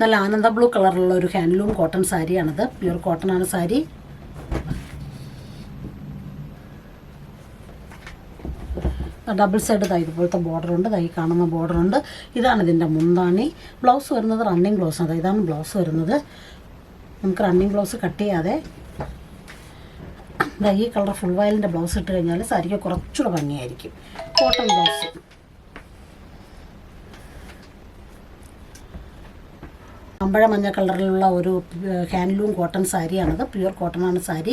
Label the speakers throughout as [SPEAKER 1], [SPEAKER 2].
[SPEAKER 1] നല്ല ആനന്ദ ബ്ലൂ കളറുള്ള ഒരു ഹാൻഡ്ലൂം കോട്ടൺ സാരിയാണത്. പ്യൂർ കോട്ടൺ ആണ് സാരി. ഡബിൾ സൈഡ് തൈ ഇതുപോലത്തെ ദാ ഈ കാണുന്ന ബോർഡർ ഉണ്ട്. ഇതാണ് ഇതിന്റെ മുന്താണി. ബ്ലൗസ് വരുന്നത് റണ്ണിങ് ബ്ലൗസ് ആണ്. ഇതാണ് ബ്ലൗസ് വരുന്നത്. നമുക്ക് റണ്ണിങ് ബ്ലൗസ് കട്ട് ചെയ്യാതെ. ഈ കളർ ഫുൾ വയലിന്റെ ബ്ലൗസ് ഇട്ട് കഴിഞ്ഞാൽ സാരിക്ക് കുറച്ചുകൂടെ ഭംഗിയായിരിക്കും. Cotton blouse. അമ്പഴ മഞ്ഞ കളറിലുള്ള ഒരു ഹാൻഡ്ലൂം കോട്ടൺ സാരിയാണത്. പ്യുവർ കോട്ടൺ ആണ് സാരി.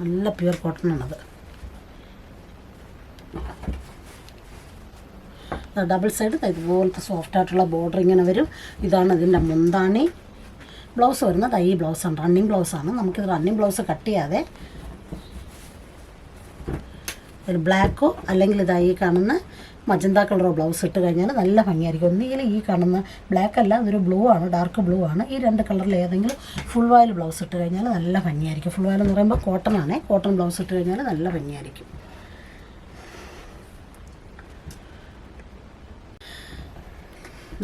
[SPEAKER 1] നല്ല പ്യുവർ കോട്ടൺ ആണത്. ഡബിൾ സൈഡ് ഇതുപോലത്തെ സോഫ്റ്റ് ആയിട്ടുള്ള ബോർഡർ ഇങ്ങനെ വരും. ഇതാണ് ഇതിന്റെ മുന്താണി. ബ്ലൗസ് വരുന്നത് ഈ ബ്ലൗസാണ് റണ്ണിങ് ബ്ലൗസാണ് നമുക്കിത് റണ്ണിങ് ബ്ലൗസ് കട്ട് ചെയ്യാതെ ഒരു ബ്ലാക്കോ അല്ലെങ്കിൽ ഇതാ ഈ കാണുന്ന മജന്ത കളറോ ബ്ലൗസ് ഇട്ട് കഴിഞ്ഞാൽ നല്ല ഭംഗിയായിരിക്കും. ഒന്നുകിൽ ഈ കാണുന്ന ബ്ലാക്ക് അല്ല അതൊരു ബ്ലൂ ആണ് ഡാർക്ക് ബ്ലൂ ആണ്. ഈ രണ്ട് കളറിൽ ഏതെങ്കിലും ഫുൾ വായിൽ ബ്ലൗസ് ഇട്ട് കഴിഞ്ഞാൽ നല്ല ഭംഗിയായിരിക്കും. ഫുൾ വായിൽ എന്ന് പറയുമ്പോൾ കോട്ടൺ ആണേ. കോട്ടൺ ബ്ലൗസ് ഇട്ട് കഴിഞ്ഞാൽ നല്ല ഭംഗിയായിരിക്കും.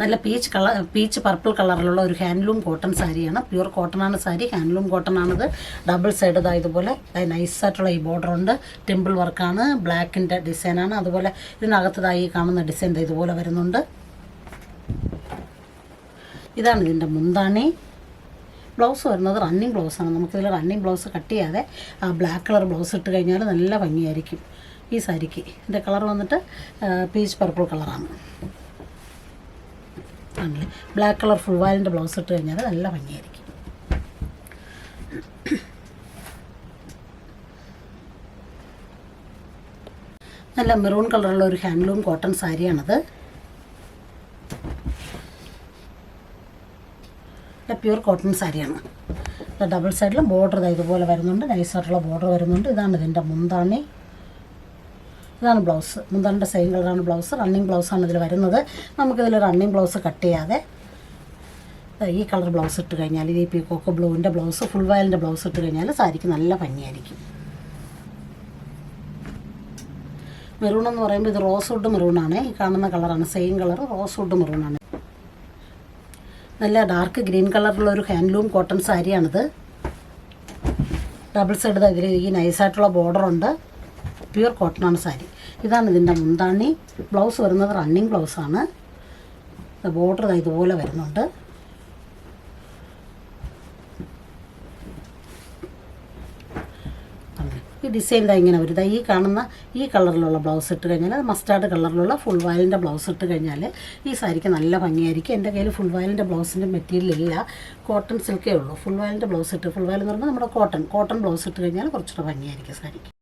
[SPEAKER 1] നല്ല പീച്ച് കളർ പീച്ച് പർപ്പിൾ കളറിലുള്ള ഒരു ഹാൻഡ്ലൂം കോട്ടൺ സാരിയാണ്. പ്യൂർ കോട്ടൺ ആണ് സാരി. ഹാൻഡ്ലൂം കോട്ടൺ ആണിത്. ഡബിൾ സൈഡ് ഇതാ ഇതുപോലെ നൈസായിട്ടുള്ള ഈ ബോർഡർ ഉണ്ട്. ടെമ്പിൾ വർക്കാണ് ബ്ലാക്കിന്റെ ഡിസൈനാണ് അതുപോലെ ഇതിനകത്തതായി കാണുന്ന ഡിസൈൻ ഇതുപോലെ വരുന്നുണ്ട്. ഇതാണ് ഇതിന്റെ മുന്താണി. ബ്ലൗസ് വരുന്നത് റണ്ണിങ് ബ്ലൗസാണ് നമുക്കിതിൽ റണ്ണിങ് ബ്ലൗസ് കട്ട് ചെയ്യാതെ ആ ബ്ലാക്ക് കളർ ബ്ലൗസ് ഇട്ട് കഴിഞ്ഞാൽ നല്ല ഭംഗിയായിരിക്കും ഈ സാരിക്ക്. ഇതിന്റെ കളർ വന്നിട്ട് പീച്ച് പർപ്പിൾ കളറാണ് ആണല്ലേ ബ്ലാക്ക് കളർ ഫുൾ വാലിന്റെ ബ്ലൗസ് ഇട്ട് കഴിഞ്ഞാൽ നല്ല ഭംഗിയായിരിക്കും. നല്ല മെറൂൺ കളറുള്ള ഒരു ഹാൻഡ്ലൂം കോട്ടൺ സാരിയാണത്. പ്യൂർ കോട്ടൺ സാരിയാണ്. ഡബിൾ സൈഡിലും ബോർഡർ ഇതുപോലെ വരുന്നുണ്ട്. നൈസായിട്ടുള്ള ബോർഡർ വരുന്നുണ്ട്. ഇതാണ് ഇതിന്റെ മുന്താണി. ഇതാണ് ബ്ലൗസ്. മുന്തറിന്റെ സെയിം കളറാണ് ബ്ലൗസ്. റണ്ണിങ് ബ്ലൗസാണ് ഇതിൽ വരുന്നത്. നമുക്കിതിൽ റണ്ണിങ് ബ്ലൗസ് കട്ട് ചെയ്യാതെ ഈ കളർ ബ്ലൗസ് ഇട്ട് കഴിഞ്ഞാൽ ഈ പീക്കോക്ക് ബ്ലൂവിന്റെ ബ്ലൗസ് ഫുൾ വയലിന്റെ ബ്ലൗസ് ഇട്ട് കഴിഞ്ഞാൽ സാരിക്ക് നല്ല ഭംഗിയായിരിക്കും. മെറൂൺ എന്ന് പറയുമ്പോൾ ഇത് റോസ് വുഡ് മെറൂണാണ് ഈ കാണുന്ന കളറാണ് സെയിം കളർ റോസ് വുഡ് മെറൂണാണ് നല്ല ഡാർക്ക് ഗ്രീൻ കളറിലുള്ള ഒരു ഹാൻഡ്ലൂം കോട്ടൺ സാരിയാണിത്. ഡബിൾ സൈഡ് ഇതിൽ ഈ നൈസായിട്ടുള്ള ബോർഡർ ഉണ്ട് കോട്ടൺ കോട്ടണാണ് സാരി. ഇതാണ് ഇതിന്റെ മുന്താണി. ബ്ലൗസ് വരുന്നത് റണ്ണിങ് ബ്ലൗസാണ് ബോർഡർ ഇതുപോലെ വരുന്നുണ്ട്. ഈ ഡിസൈൻ ഇതാ ഇങ്ങനെ വരും. ഈ കാണുന്ന ഈ കളറിലുള്ള ബ്ലൗസ് ഇട്ട് കഴിഞ്ഞാൽ മസ്റ്റാർഡ് കളറിലുള്ള ഫുൾ വയലിന്റെ ബ്ലൗസ് ഇട്ട് കഴിഞ്ഞാൽ ഈ സാരിക്ക് നല്ല ഭംഗിയായിരിക്കും. എന്റെ കയ്യിൽ ഫുൾ വയലിന്റെ ബ്ലൗസിന്റെ മെറ്റീരിയൽ ഇല്ല. കോട്ടൺ സിൽക്കേ ഉള്ളൂ. ഫുൾ വയലിന്റെ ബ്ലൗസ് ഇട്ട് ഫുൾ വയൽ എന്ന് പറഞ്ഞാൽ നമ്മുടെ കോട്ടൺ കോട്ടൺ ബ്ലൗസ് ഇട്ട് കഴിഞ്ഞാൽ കുറച്ചുകൂടെ ഭംഗിയായിരിക്കും സാരിക്ക്.